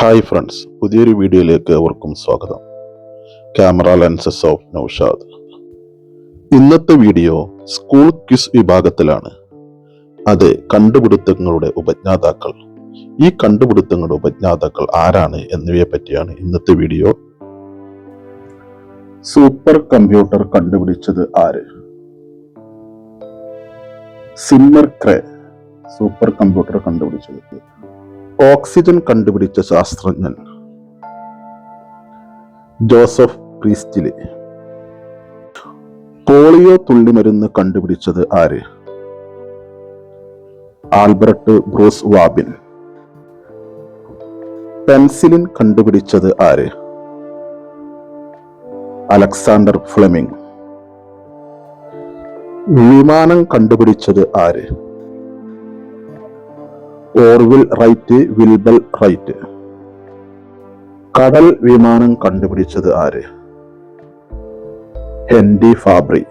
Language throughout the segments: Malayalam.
ഹായ് ഫ്രണ്ട്സ് പുതിയൊരു വീഡിയോയിലേക്ക് അവർക്കും സ്വാഗതം. Camera lenses of Naushad. ഇന്നത്തെ വീഡിയോ സ്കൂൾ ക്വിസ് വിഭാഗത്തിലാണ്. അത് കണ്ടുപിടുത്തങ്ങളുടെ ഉപജ്ഞാതാക്കൾ. ഈ കണ്ടുപിടുത്തങ്ങളുടെ ഉപജ്ഞാതാക്കൾ ആരാണ് എന്നിവയെ പറ്റിയാണ് ഇന്നത്തെ വീഡിയോ. സൂപ്പർ കമ്പ്യൂട്ടർ കണ്ടുപിടിച്ചത് ആര്? സിമ്മർ ക്രേ സൂപ്പർ കമ്പ്യൂട്ടർ കണ്ടുപിടിച്ചത്. ഓക്സിജൻ കണ്ടുപിടിച്ച ശാസ്ത്രജ്ഞൻ ജോസഫ് പ്രീസ്റ്റിലെ പോളിയോ തുള്ളിമരുന്ന് കണ്ടുപിടിച്ചത് ആര്? Albert Bruce വാബിൻ. പെൻസിലിൻ കണ്ടുപിടിച്ചത് ആര്? Alexander Fleming. വിമാനം കണ്ടുപിടിച്ചത് ആര്? Orville Wright Wilbur Wright. കടൽ വിമാനം കണ്ടുപിടിച്ചത് ആര്? Henry Fabry.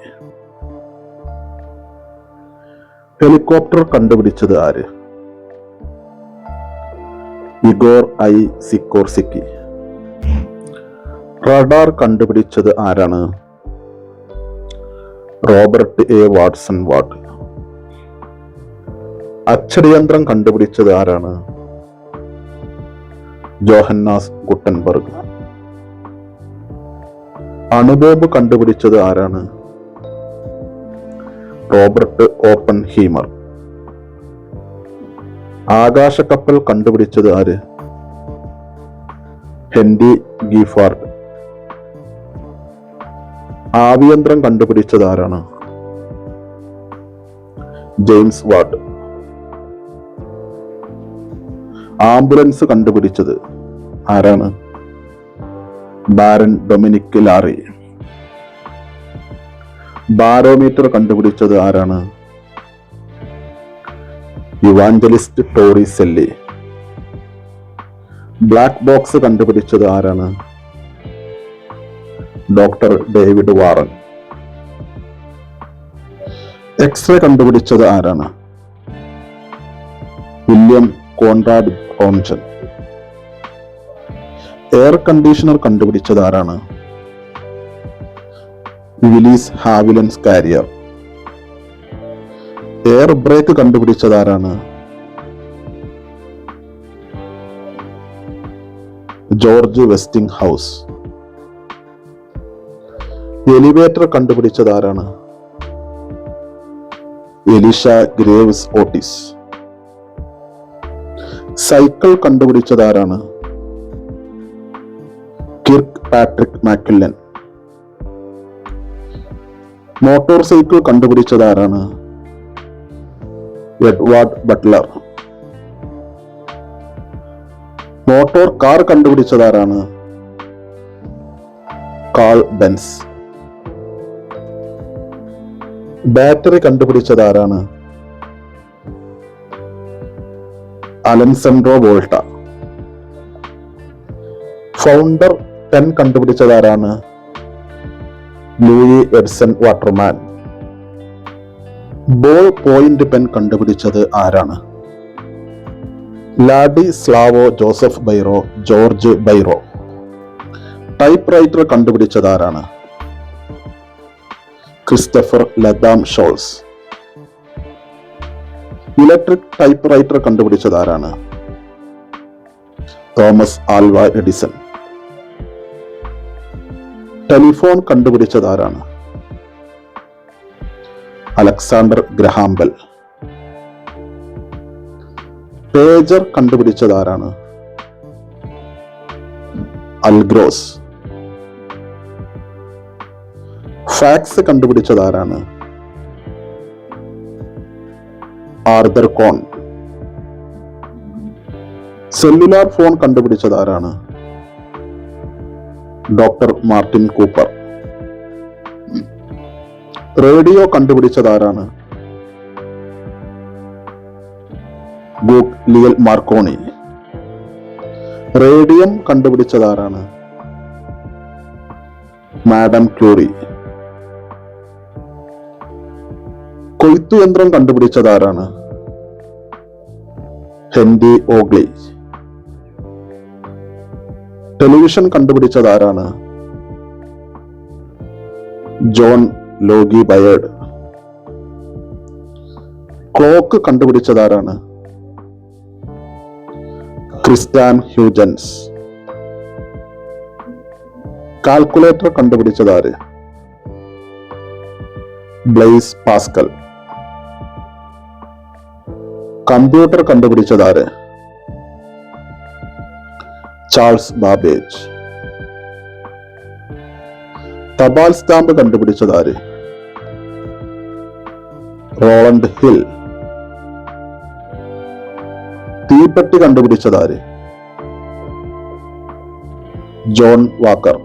ഹെലികോപ്റ്റർ കണ്ടുപിടിച്ചത് ആര്? Igor I സിക്കോർസിക്കി. റഡാർ കണ്ടുപിടിച്ചത് ആരാണ്? Robert A Watson Watt. അച്ചടിയന്ത്രം കണ്ടുപിടിച്ചത് ആരാണ്? Johannes Gutenberg. അണുബോംബ് കണ്ടുപിടിച്ചത് ആരാണ്? റോബർട്ട് ഓപ്പൺ ഹീമർ ആകാശക്കപ്പൽ കണ്ടുപിടിച്ചത് ആര്? ഹെൻറി ഗീഫാർഡ്. ആവിയന്ത്രം കണ്ടുപിടിച്ചത് ആരാണ്? James Watt. ആംബുലൻസ് കണ്ടുപിടിച്ചത് ആരാണ്? Barren Dominic Larry. ബാരോമീറ്റർ കണ്ടുപിടിച്ചത് ആരാണ്? Evangelista Torricelli. ബ്ലാക്ക് ബോക്സ് കണ്ടുപിടിച്ചത് ആരാണ്? Doctor David Warren. എക്സ്റേ കണ്ടുപിടിച്ചത് ആരാണ്? William Conrad Roentgen air conditioner കണ്ടുപിടിച്ചത് ആരാണ്? Willis Haviland Carrier. Air brake കണ്ടുപിടിച്ചത് ആരാണ്? ജോർജ് വെസ്റ്റിംഗ് ഹൗസ് എലിവേറ്റർ കണ്ടുപിടിച്ചത് ആരാണ്? Elisha Graves Otis. സൈക്കിൾ കണ്ടുപിടിച്ചത് ആരാണ് Kirkpatrick Macmillan motor cycle കണ്ടുപിടിച്ചത് ആരാണ് എഡ്വാർഡ് ബട്ട്ലർ. മോട്ടോർ കാർ കണ്ടുപിടിച്ചത് ആരാണ് കാൾ ബെൻസ്. ബാറ്ററി കണ്ടുപിടിച്ചത് ആരാണ് Alessandro Volta. Fountain pen കണ്ടുപിടിച്ചതാരാണ്? Lewis Edson Waterman. Ballpoint pen കണ്ടുപിടിച്ചത് ആരാണ്? Ladislao Joseph Biro George Biro. Typewriter കണ്ടുപിടിച്ചത് ആരാണ് Christopher Latham Sholes. Electric typewriter കണ്ടുപിടിച്ചത് ആരാണ്? Thomas Alva Edison. ടെലിഫോൺ കണ്ടുപിടിച്ചത് ആരാണ്? Alexander Graham Bell. പേജർ കണ്ടുപിടിച്ചത് ആരാണ്? അൽഗ്രോസ് ഫാക്സ് കണ്ടുപിടിച്ചത് ആരാണ്? ആർദർ കോൺ. സെല്ലുലാർ ഫോൺ കണ്ടുപിടിച്ചത് ആരാണ്? Doctor Martin Cooper. റേഡിയോ കണ്ടുപിടിച്ചത് ആരാണ്? Lyell Marconi. റേഡിയം കണ്ടുപിടിച്ചത് ആരാണ്? Madam Curie. കൊയ്ത്തു യന്ത്രം കണ്ടുപിടിച്ചത് ആരാണ് ഹെൻറി ഓഗ്ലി. ടെലിവിഷൻ കണ്ടുപിടിച്ചത് ആരാണ് ജോൺ ലോഗി ബയേർഡ്. ക്ലോക്ക് കണ്ടുപിടിച്ചത് ആരാണ് ക്രിസ്റ്റാൻ ഹ്യൂജൻസ്. കാൽക്കുലേറ്റർ കണ്ടുപിടിച്ചത് ആര് ബ്ലെയ്സ് പാസ്കൽ. കമ്പ്യൂട്ടർ കണ്ടുപിടിച്ചത് ആര്? Charles Babbage. തപാൽ സ്റ്റാമ്പ് കണ്ടുപിടിച്ചത് ആര്? Rowland Hill. തീപ്പെട്ടി കണ്ടുപിടിച്ചത് ആര്? John Walker.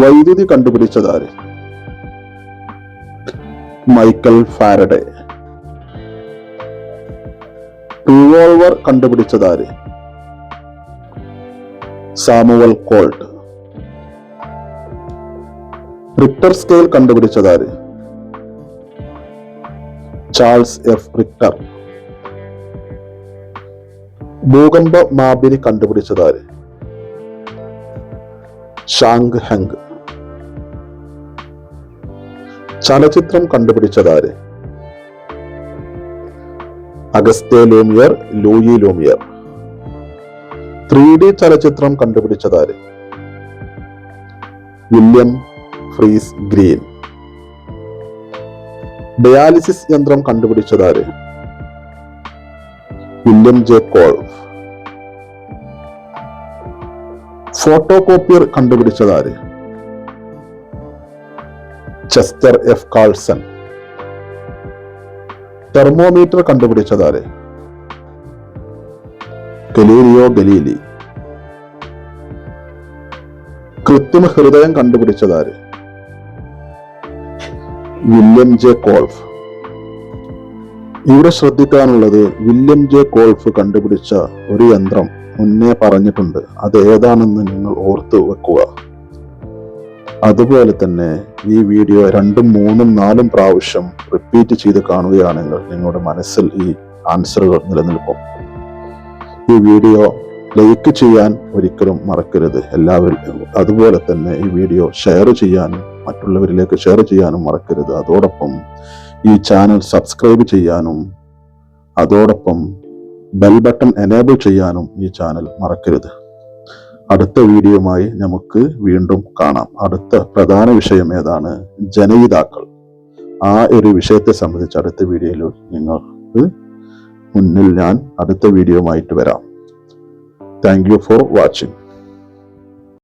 വൈദ്യുതി കണ്ടുപിടിച്ചത് ആര്? Michael Faraday. Revolver കണ്ടുപിടിച്ചതാര്? Samuel Colt. Richter scale കണ്ടുപിടിച്ചതാര്? Charles F Richter. ഭൂകമ്പ മാപിനി കണ്ടുപിടിച്ചതാര്? ഷാങ് ഹെങ് ചലച്ചിത്രം കണ്ടുപിടിച്ചത് Auguste Lumiere Louis Lumiere. Three D ചലച്ചിത്രം കണ്ടുപിടിച്ചതാര്? William Friese Greene. ഡയാലിസിസ് യന്ത്രം കണ്ടുപിടിച്ചതാര്? William J Kolff. Photo copier കണ്ടുപിടിച്ചതാര്? Chester F Carlson. Thermometer കണ്ടുപിടിച്ചതാരെ? Galileo Galilei. കൃത്രിമ ഹൃദയം കണ്ടുപിടിച്ചതാര്? William J Kolff. ഇവിടെ ശ്രദ്ധിക്കാനുള്ളത് വില്യം ജെ കോൾഫ് കണ്ടുപിടിച്ച ഒരു യന്ത്രം മുന്നേ പറഞ്ഞിട്ടുണ്ട്. അത് ഏതാണെന്ന് നിങ്ങൾ ഓർത്തു വെക്കുക. അതുപോലെ തന്നെ ഈ വീഡിയോ രണ്ടും മൂന്നും നാലും പ്രാവശ്യം റിപ്പീറ്റ് ചെയ്ത് കാണുകയാണെങ്കിൽ നിങ്ങളുടെ മനസ്സിൽ ഈ ആൻസറുകൾ നിലനിൽക്കും. ഈ വീഡിയോ ലൈക്ക് ചെയ്യാൻ ഒരിക്കലും മറക്കരുത്. എല്ലാവരും അതുപോലെ തന്നെ ഈ വീഡിയോ ഷെയർ ചെയ്യാനും മറ്റുള്ളവരിലേക്ക് ഷെയർ ചെയ്യാനും മറക്കരുത്. അതോടൊപ്പം ഈ ചാനൽ സബ്സ്ക്രൈബ് ചെയ്യാനും അതോടൊപ്പം ബെൽ ബട്ടൺ എനേബിൾ ചെയ്യാനും ഈ ചാനൽ മറക്കരുത്. അടുത്ത വീഡിയോയുമായി നമുക്ക് വീണ്ടും കാണാം. അടുത്ത പ്രധാന വിഷയം ഏതാണ്? ജനയിതാക്കൾ. ആ ഒരു വിഷയത്തെ സംബന്ധിച്ച് അടുത്ത വീഡിയോയിൽ നിങ്ങൾക്ക് മുന്നിൽ ഞാൻ അടുത്ത വീഡിയോയുമായിട്ട് വരാം. Thank you for watching